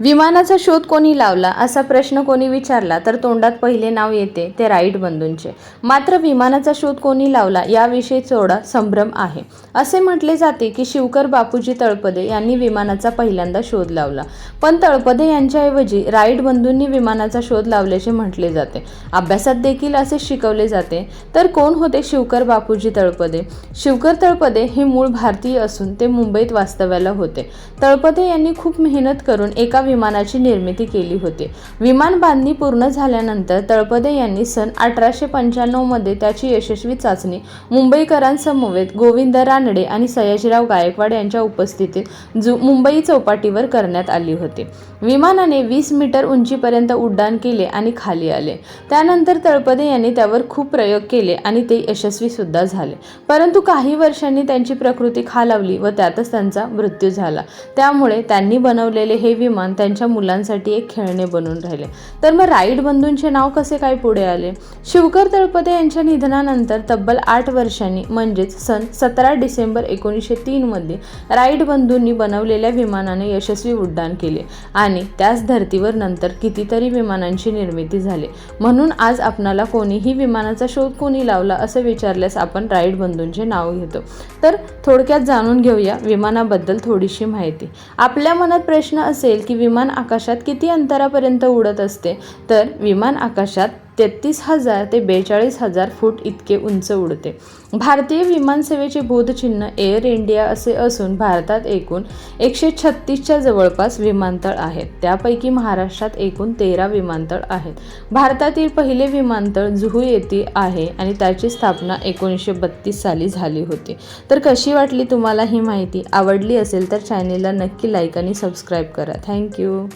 विमानाचा शोध कोणी लावला असा प्रश्न कोणी विचारला तर तोंडात पहिले नाव येते ते राईट बंधूंचे. मात्र विमानाचा शोध कोणी लावला याविषयी थोडा संभ्रम आहे. असे म्हटले जाते की शिवकर बापूजी तळपदे यांनी विमानाचा पहिल्यांदा शोध लावला. पण तळपदे यांच्याऐवजी राईट बंधूंनी विमानाचा शोध लावल्याचे म्हटले जाते. अभ्यासात देखील असे शिकवले जाते. तर कोण होते शिवकर बापूजी तळपदे? शिवकर तळपदे हे मूळ भारतीय असून ते मुंबईत वास्तव्याला होते. तळपदे यांनी खूप मेहनत करून एका विमानाची निर्मिती केली होती. विमान बांधणी पूर्ण झाल्यानंतर तळपदे यांनी सन अठराशे पंच्याण्णवमध्ये त्याची यशस्वी चाचणी मुंबईकरांसमवेत गोविंद रानडे आणि सयाजीराव गायकवाड यांच्या उपस्थितीत जु मुंबई चौपाटीवर करण्यात आली होती. विमानाने वीस मीटर उंचीपर्यंत उड्डाण केले आणि खाली आले. त्यानंतर तळपदे यांनी त्यावर खूप प्रयोग केले आणि ते यशस्वी सुद्धा झाले. परंतु काही वर्षांनी त्यांची प्रकृती खालावली व त्यातच त्यांचा मृत्यू झाला. त्यामुळे त्यांनी बनवलेले हे विमान त्यांच्या मुलांसाठी एक खेळणे बनून राहिले. तर मग राईट बंधूंचे नाव कसे काय पुढे आले? शिवकर तळपदे यांच्या निधनानंतर तब्बल आठ वर्षांनी म्हणजेच सन सतरा डिसेंबर एकोणीसशे तीनमध्ये राईट बंधूंनी बनवलेल्या विमानाने यशस्वी उड्डाण केले आणि त्याच धर्तीवर नंतर कितीतरी विमानांची निर्मिती झाली. म्हणून आज आपणाला कोणीही विमानाचा शोध कोणी लावला असं विचारल्यास आपण राईट बंधूंचे नाव घेतो. तर थोडक्यात जाणून घेऊया विमानाबद्दल थोडीशी माहिती. आपल्या मनात प्रश्न असेल की विमान आकाशात किती अंतरापर्यंत उडत असते? तर विमान आकाशात तेहतीस हजार ते बेचाळीस हजार फूट इतके उंच उडते. भारतीय विमानसेवेचे बोधचिन्ह एअर इंडिया असे असून भारतात एकूण एकशे छत्तीसच्या जवळपास विमानतळ आहेत. त्यापैकी महाराष्ट्रात एकूण तेरा विमानतळ आहेत. भारतातील पहिले विमानतळ जुहू येथे आहे आणि त्याची स्थापना एकोणीसशे बत्तीस साली झाली होती. तर कशी वाटली तुम्हाला ही माहिती? आवडली असेल तर चॅनेलला नक्की लाईक आणि सबस्क्राईब करा. थँक्यू